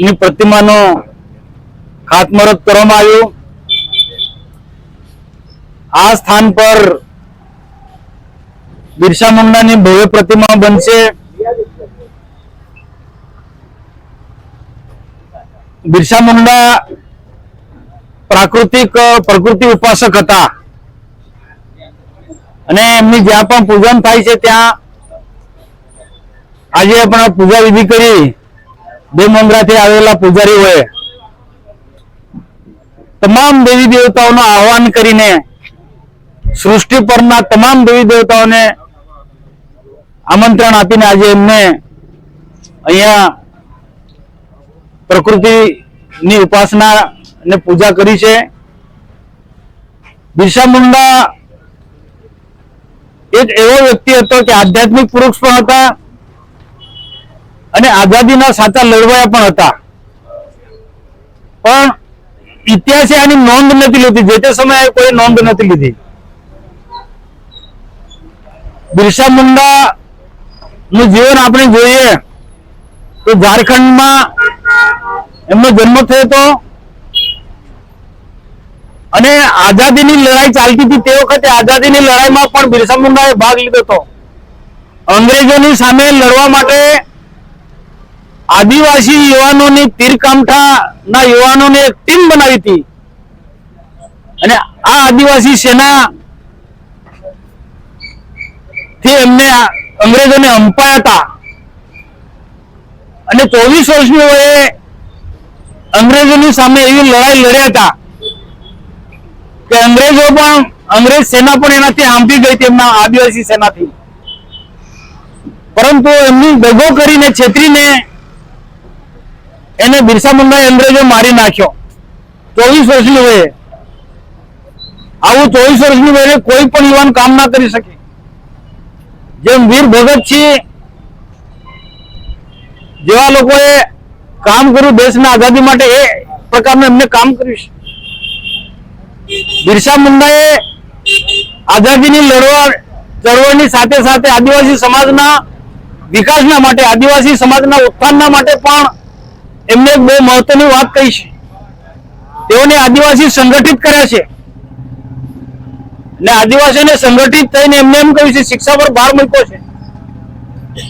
ની પ્રતિમાનો ખાતમુહૂર્ત કરવામાં આવ્યું. આ સ્થાન પર બિરસા મુંડાની ભવ્ય પ્રતિમા બનશે. બિરસા મુંડા પ્રાકૃતિક, પ્રકૃતિ ઉપાસક હતા. અને એમની જ્યાં પણ પૂજન થાય છે ત્યાં આજે આપણે પૂજા વિધિ કરી બેથી આવેલા પૂજારીઓએ તમામ દેવી દેવતાઓનું આહવાન કરીને સૃષ્ટિ પરના તમામ દેવી દેવતાઓને આમંત્રણ આપીને આજે એમને અહીંયા પ્રકૃતિની ઉપાસના ને પૂજા કરી છે. બિરસા મુંડા એક એવો વ્યક્તિ હતો કે આધ્યાત્મિક પુરુષ પણ હતા. અને આઝાદીના સાચા લડવાયા પણ હતા. પણ ઇતિહાસે આની નોંધ નથી લીધી. જે તે સમયે કોઈ નોંધ નથી લીધી. બિરસા મુંડા નું જીવન આપણે જોઈએ તો ઝારખંડમાં એમનો જન્મ થયો હતો. અને આઝાદીની લડાઈ ચાલતી હતી તે વખતે આઝાદીની લડાઈમાં પણ બિરસા મુંડાએ ભાગ લીધો હતો. અંગ્રેજોની સામે લડવા માટે આદિવાસી યુવાનોની તીરકામઠા ના યુવાનોને એક ટીમ બનાવી હતી. અને આ આદિવાસી સેના થી એમને અંગ્રેજોને હંપાયા હતા. અને ચોવીસ વર્ષની વયે અંગ્રેજોની સામે એવી લડાઈ લડ્યા હતા કે અંગ્રેજો પણ, અંગ્રેજ સેના પણ એનાથી હાંફી ગઈ હતી એમના આદિવાસી સેનાથી. પરંતુ એમની દગો કરીને છેતરીને એને બિરસા મુંડા અંગ્રેજો મારી નાખ્યો. ચોવીસ વર્ષની વયે. આવું ચોવીસ વર્ષની વયે કોઈ પણ યુવાન કામ ના કરી શકે. જેમ વીર ભગતસિંહ જેવા લોકોએ કામ કર્યું દેશના આઝાદી માટે એ પ્રકારનું એમને કામ કર્યું છે. બિરસા મુંડાએ આઝાદીની લડવા, ચળવળની સાથે સાથે આદિવાસી સમાજના વિકાસના માટે, આદિવાસી સમાજના ઉત્થાનના માટે પણ એમને એક બહુ મહત્વની વાત કહી છે. તેઓને આદિવાસી સંગઠિત કર્યા છે. ને આદિવાસીઓને સંગઠિત થઈને એમને એમ કહ્યું છે, શિક્ષા પર ભાર મૂક્યો છે.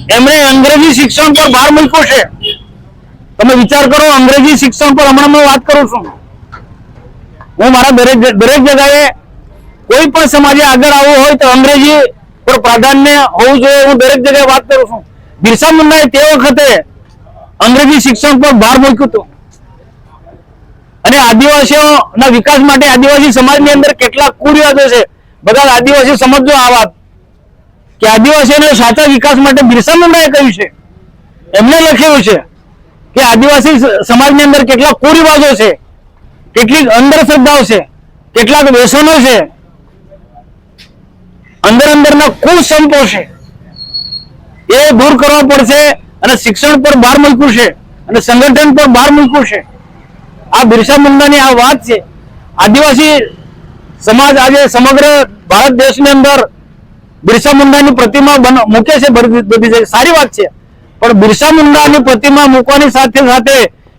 એમણે અંગ્રેજી શિક્ષણ પર ભાર મૂક્યો છે. તમે વિચાર કરો, અંગ્રેજી શિક્ષણ પર હમણાં હું વાત કરું છું. હું મારા દરેક દરેક જગાએ કોઈ પણ સમાજે આગળ આવવું હોય તો અંગ્રેજી પર પ્રાધાન્ય હોવું જોઈએ, હું દરેક જગ્યાએ વાત કરું છું. બિરસા મુંડાએ તે વખતે અંગ્રેજી શિક્ષણ પર ભાર મૂક્યું હતું. અને આદિવાસીઓના વિકાસ માટે આદિવાસી સમાજની અંદર કેટલા કુરિવાજો છે. બધા આદિવાસી સમજો આ વાત. કે આદિવાસીઓને સાચા વિકાસ માટે બિરસા મુંડાએ કહ્યું છે. એમને લખેલું છે કે આદિવાસી સમાજની અંદર કેટલા કુરિવાજો છે. કેટલીક અંધશ્રદ્ધાઓ છે. કેટલાક વ્યસનો છે. અંદર અંદરના કુસંપો છે. એ દૂર કરવા પડશે અને શિક્ષણ પર ભાર મૂક્યું છે અને સંગઠન પર બાર મૂક્યું છે. આ બિરસા મુંડાની આ વાત છે. આદિવાસી સમાજ આજે સમગ્ર ભારત દેશની અંદર બિરસા મુંડાની પ્રતિમા મૂકે છે બધી. સારી વાત છે. પણ બિરસા મુંડાની પ્રતિમા મૂકવાની સાથે સાથે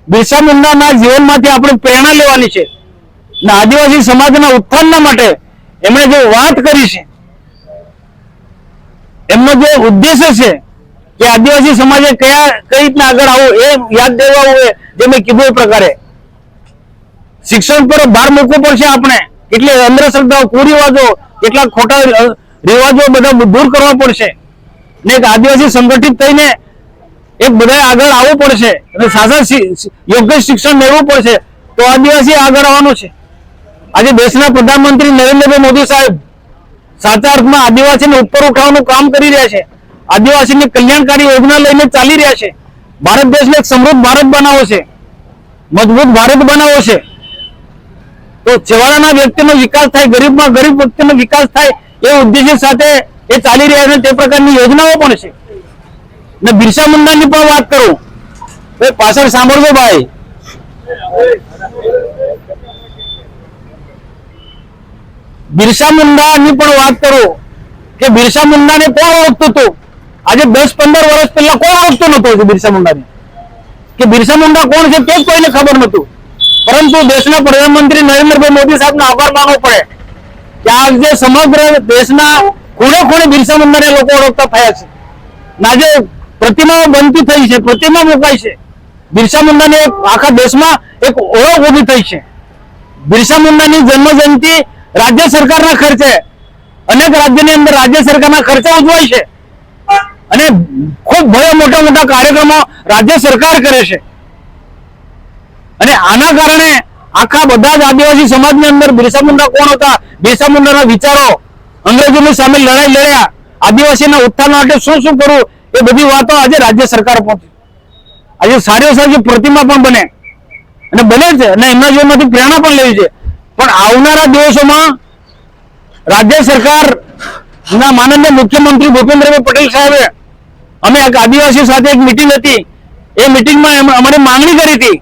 બિરસા મુંડાના જીવનમાંથી આપણે પ્રેરણા લેવાની છે. અને આદિવાસી સમાજના ઉત્થાનના માટે એમણે જે વાત કરી છે, એમનો જે ઉદ્દેશ્ય છે કે આદિવાસી સમાજે કયા, કઈ રીતના આગળ આવું, એ યાદ દેવા હોય જે મેં કીધું એ પ્રકારે. શિક્ષણ પર ભાર મૂકવો પડશે આપણે. એટલે અંધશ્રદ્ધાઓ કુરિવાજો, કેટલાક ખોટા રિવાજો બધા દૂર કરવા પડશે. ને આદિવાસી સંગઠિત થઈને એક બધાએ આગળ આવવું પડશે. અને સાચા શિ- શિ- યોગ્ય શિક્ષણ મેળવવું પડશે. તો આદિવાસી આગળ આવવાનું છે. આજે દેશના પ્રધાનમંત્રી નરેન્દ્રભાઈ મોદી સાહેબ સાચા અર્થમાં આદિવાસીને ઉપર ઉઠાવવાનું કામ કરી રહ્યા છે. આદિવાસીની કલ્યાણકારી યોજના લઈને ચાલી રહ્યા છે. ભારત દેશને સમૃદ્ધ ભારત બનાવો છે. મજબૂત ભારત બનાવો છે. તો છેવાડાના વ્યક્તિનો વિકાસ થાય, ગરીબમાં ગરીબ વ્યક્તિનો વિકાસ થાય એ ઉદ્દેશ્ય સાથે એ ચાલી રહ્યા છે તે પ્રકારની યોજનાઓ પણ છે. ને બિરસા મુંડાની પણ વાત કરું. ભાઈ પાછળ સાંભળજો ભાઈ. બિરસા મુંડાની પણ વાત કરું કે બિરસા મુંડાને કોણ ઓળખતું હતું? આજે દસ પંદર વર્ષ પહેલા કોણ ઓળખતું નતું હજુ બિરસા મુંડાને. કે બિરસા મુંડા કોણ છે તે કોઈને ખબર નતું પરંતુ દેશના પ્રધાનમંત્રી નરેન્દ્રભાઈ મોદી સાહેબનો આભાર માનવો પડે. કે આજે સમગ્ર દેશના ખૂણે ખૂણે બિરસા મુંડાને લોકો ઓળખતા થયા છે. આજે પ્રતિમાઓ બનતી થઈ છે, પ્રતિમા મુકાઈ છે. બિરસા મુંડાને આખા દેશમાં એક ઓળખ ઊભી થઈ છે. બિરસા મુંડાની જન્મ જયંતિ રાજ્ય સરકારના ખર્ચે, અનેક રાજ્યની અંદર રાજ્ય સરકારના ખર્ચે ઉજવાય છે. અને ખૂબ બધા મોટા મોટા કાર્યક્રમો રાજ્ય સરકાર કરે છે. અને આના કારણે આખા બધા જ આદિવાસી સમાજની અંદર બિરસા મુંડા કોણ હતા? બિરસા મુંડાના વિચારો અંગ્રેજોની સામે લડાઈ લડ્યા. આદિવાસીના ઉત્થાન માટે શું શું કરવું એ બધી વાતો આજે રાજ્ય સરકાર પહોંચી આજે સારી સારી પ્રતિમા પણ બને. અને બને છે. અને એમના જીવનમાંથી પ્રેરણા પણ લેવી છે. પણ આવનારા દિવસોમાં રાજ્ય સરકાર ના માનનીય મુખ્યમંત્રી ભૂપેન્દ્રભાઈ પટેલ સાહેબે અમે એક આદિવાસી સાથે એક મિટિંગ હતી. એ મિટિંગમાં અમારે માંગણી કરી હતી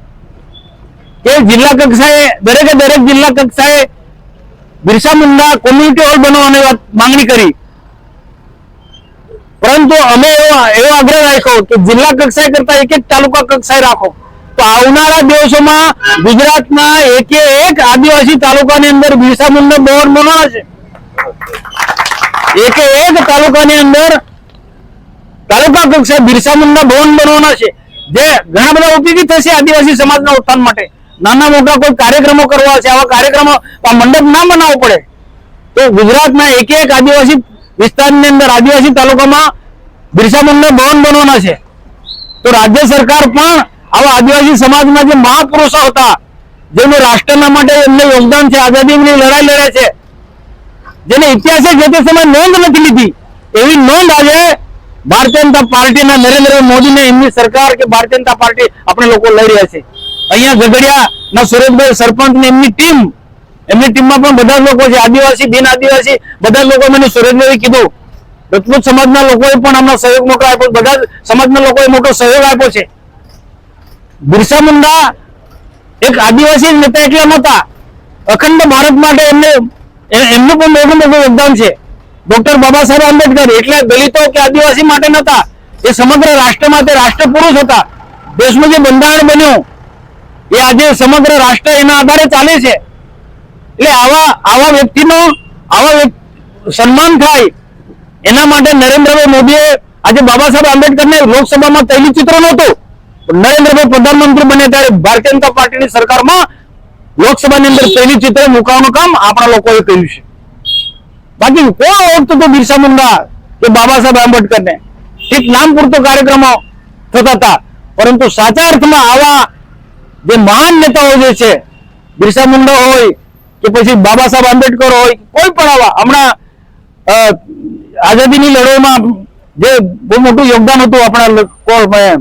કે જિલ્લા કક્ષાએ, દરેકે દરેક જિલ્લા કક્ષાએ બિરસા મુંડા કોમ્યુનિટી હોલ બનાવવાની વાત માંગણી કરી. પરંતુ અમે એવો એવો આગ્રહ રાખ્યો કે જિલ્લા કક્ષાએ કરતા એક એક તાલુકા કક્ષાએ રાખો. તો આવનારા દિવસોમાં ગુજરાતના એકે એક આદિવાસી તાલુકાની અંદર બિરસા મુંડા બોર્ડ બનાવવા છે એકે એક તાલુકાની અંદર તાલુકા કક્ષાએ બિરસા મુંડા ભવન બનવાના છે. જે ઘણા બધા ઉપયોગી થશે આદિવાસી સમાજના ઉત્થાન માટે. નાના મોટા કોઈ કાર્યક્રમો કરવા છે, આવા કાર્યક્રમો મંડપ ના બનાવવો પડે. તો ગુજરાતના એક એક આદિવાસી વિસ્તારની અંદર આદિવાસી તાલુકામાં બિરસા મુંડા ભવન બનવાના છે. તો રાજ્ય સરકાર પણ આવા આદિવાસી સમાજના જે મહાપુરુષો હતા, જેનું રાષ્ટ્રના માટે એમને યોગદાન છે, આઝાદીની લડાઈ લડે છે, જેને ઇતિહાસે જે તે સમય નોંધ નથી લીધી, એવી નોંધ આજે ભારતીય જનતા પાર્ટીના નરેન્દ્ર મોદીને એમની સરકાર કે ભારતીય જનતા પાર્ટી આપણે લોકો લઈ રહ્યા છે. અહીંયા ઝઘડિયા ના સુરેશભાઈ સરપંચ ને એમની ટીમ, એમની ટીમમાં પણ બધા લોકો છે, આદિવાસી, બિન આદિવાસી, બધા લોકો મને સુરેશભાઈ કીધું. રજપૂત સમાજના લોકોએ પણ અમને સહયોગ મોટો આપ્યો, બધા સમાજના લોકોએ મોટો સહયોગ આપ્યો છે. બિરસા મુંડા એક આદિવાસી નેતા એટલે નહોતા. અખંડ ભારત માટે એમને એમનું પણ મોટું મોટું યોગદાન છે. ડોક્ટર બાબા સાહેબ આંબેડકર, એટલે દલિતો કે આદિવાસી માટે નતા એ સમગ્ર રાષ્ટ્રમાં તે રાષ્ટ્ર પુરુષ હતા. દેશનું જે બંધારણ બન્યું, એ આજે સમગ્ર રાષ્ટ્ર એના આધારે ચાલે છે. એટલે આવા આવા વ્યક્તિનો આવા સન્માન થાય, એના માટે નરેન્દ્રભાઈ મોદીએ આજે બાબા સાહેબ આંબેડકરને લોકસભામાં તૈલી ચિત્ર નહોતું. નરેન્દ્રભાઈ પ્રધાનમંત્રી બને ત્યારે ભારતીય જનતા પાર્ટીની સરકારમાં લોકસભાની અંદર તૈલી ચિત્ર મુકાવાનું કામ આપણા લોકોએ કર્યું છે. બાકી કોણ ઓળખતું હતું બિરસા મુંડા કે બાબા સાહેબ આંબેડકરને? એક નામ પૂરતો કાર્યક્રમો થતા હતા. પરંતુ સાચા અર્થમાં આવા જે મહાન નેતાઓ જે છે બિરસા મુંડા હોય કે પછી બાબા સાહેબ આંબેડકર હોય કોઈ પણ આવા હમણાં આઝાદીની લડાઈમાં જે બહુ મોટું યોગદાન હતું આપણા કોણ ભાઈ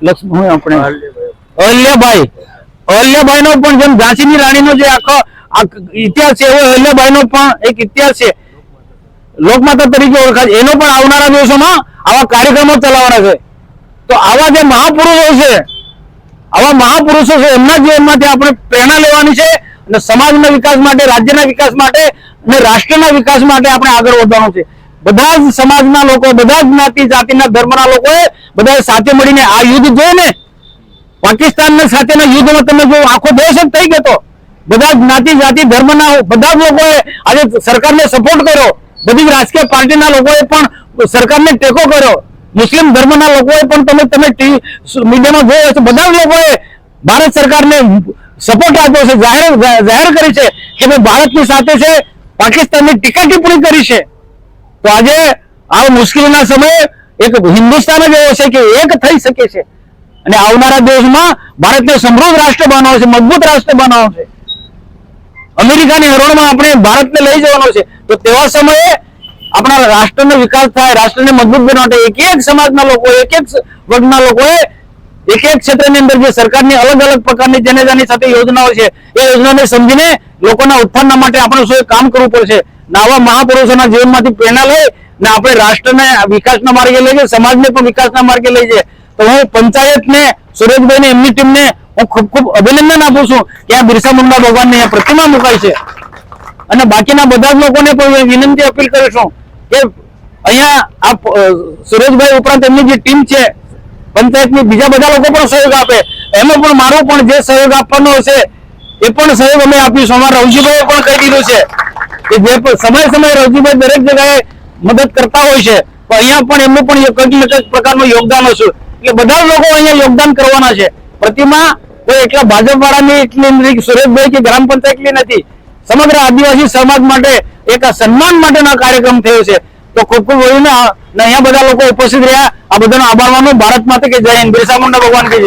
લક્ષ્મ આપણે? અહલ્યાભાઈ. અહલ્યાભાઈ. નો પણ જેમ ઝાંસીની રાણીનો જે આખો આ ઇતિહાસ છે, એવો અહલ્યાભાઈ નો પણ એક ઇતિહાસ છે. લોકમાતા તરીકે ઓળખાય. એનો પણ આવનારા દિવસોમાં આવા કાર્યક્રમો ચલાવવાના છે. તો આવા જે મહાપુરુષો છે, આવા મહાપુરુષો છે, એમના જીવનમાંથી આપણે પ્રેરણા લેવાની છે અને સમાજના વિકાસ માટે, રાજ્યના વિકાસ માટે અને રાષ્ટ્રના વિકાસ માટે આપણે આગળ વધવાનું છે. બધા જ સમાજના લોકો, બધા જ જ્ઞાતિ, જાતિના, ધર્મના લોકોએ બધા સાથે મળીને આ યુદ્ધ જોઈને પાકિસ્તાનના સાથેના યુદ્ધમાં તમે જો આખો દેશ જ થઈ ગયો બધા જ્ઞાતિ, જાતિ, ધર્મના બધા લોકોએ આજે સરકારને સપોર્ટ કર્યો. બધી રાજકીય પાર્ટીના લોકોએ પણ સરકારને ટેકો કર્યો. મુસ્લિમ ધર્મના લોકોએ પણ તમે તમે મીડિયામાં જોયો હશે, બધા લોકોએ ભારત સરકારને સપોર્ટ આપ્યો છે, જાહેર જાહેર કરી છે કે ભાઈ ભારતની સાથે છે, પાકિસ્તાનની ટીકા ટિપ્પણી કરી છે. તો આજે આ મુશ્કેલીના સમયે એક હિન્દુસ્તાન જ એવો છે કે એક થઈ શકે છે. અને આવનારા દેશમાં ભારતને સમૃદ્ધ રાષ્ટ્ર બનાવશે છે, મજબૂત રાષ્ટ્ર બનાવશે છે. અમેરિકાની હરોળમાં આપણે ભારતને લઈ જવાનો છે. તો તેવા સમયે આપણા રાષ્ટ્રનો વિકાસ થાય, રાષ્ટ્રને મજબૂત બનાવવા માટે એક એક સમાજના લોકો એક એક વર્ગના લોકોએ, એક એક ક્ષેત્રની અંદર જે સરકારની અલગ અલગ પ્રકારની જેને સાથે યોજનાઓ છે, એ યોજનાને સમજીને લોકોના ઉત્થાનના માટે આપણે શું કામ કરવું પડશે? ને આવા મહાપુરુષોના જીવનમાંથી પ્રેરણા લઈ ને આપણે રાષ્ટ્રને વિકાસના માર્ગે લઈ જઈએ, સમાજને પણ વિકાસના માર્ગે લઈ જઈએ. તો હું પંચાયતને, સુરેશભાઈને, એમની ટીમને હું ખૂબ ખૂબ અભિનંદન આપું છું કે આ બિરસા મુંડા ભગવાનની અહીંયા પ્રતિમા મુકાઈ છે. અને બાકીના બધા જ લોકોને પણ વિનંતી અપીલ કરીશું કે અહીંયા આ સુરેશભાઈ ઉપરાંત એમની જે ટીમ છે, પંચાયતની બીજા બધા લોકો પણ સહયોગ આપે. એમાં પણ મારો પણ જે સહયોગ આપવાનો હશે એ પણ સહયોગ અમે આપીશું અમારા રવજીભાઈએ પણ કહી દીધું છે કે જે પણ સમય સમય રવજીભાઈ દરેક જગ્યાએ મદદ કરતા હોય છે, તો અહીંયા પણ એમનું પણ કંઈક ને કંઈક પ્રકારનું યોગદાન હશે. એટલે બધા લોકો અહીંયા યોગદાન કરવાના છે. પ્રતિમા કોઈ એકલા ભાજપ વાળાની એટલી સુરેશભાઈ કે ગ્રામ પંચાયતની નથી. સમગ્ર આદિવાસી સમાજ માટે એક સન્માન માટેનો કાર્યક્રમ થયો છે. તો ખૂબ ખૂબ વળીને અહીંયા બધા લોકો ઉપસ્થિત રહ્યા. આ બધાનો આભાર માનું. ભારત માતા કે જય હિન્દ. બિરસા મુંડા ભગવાન કે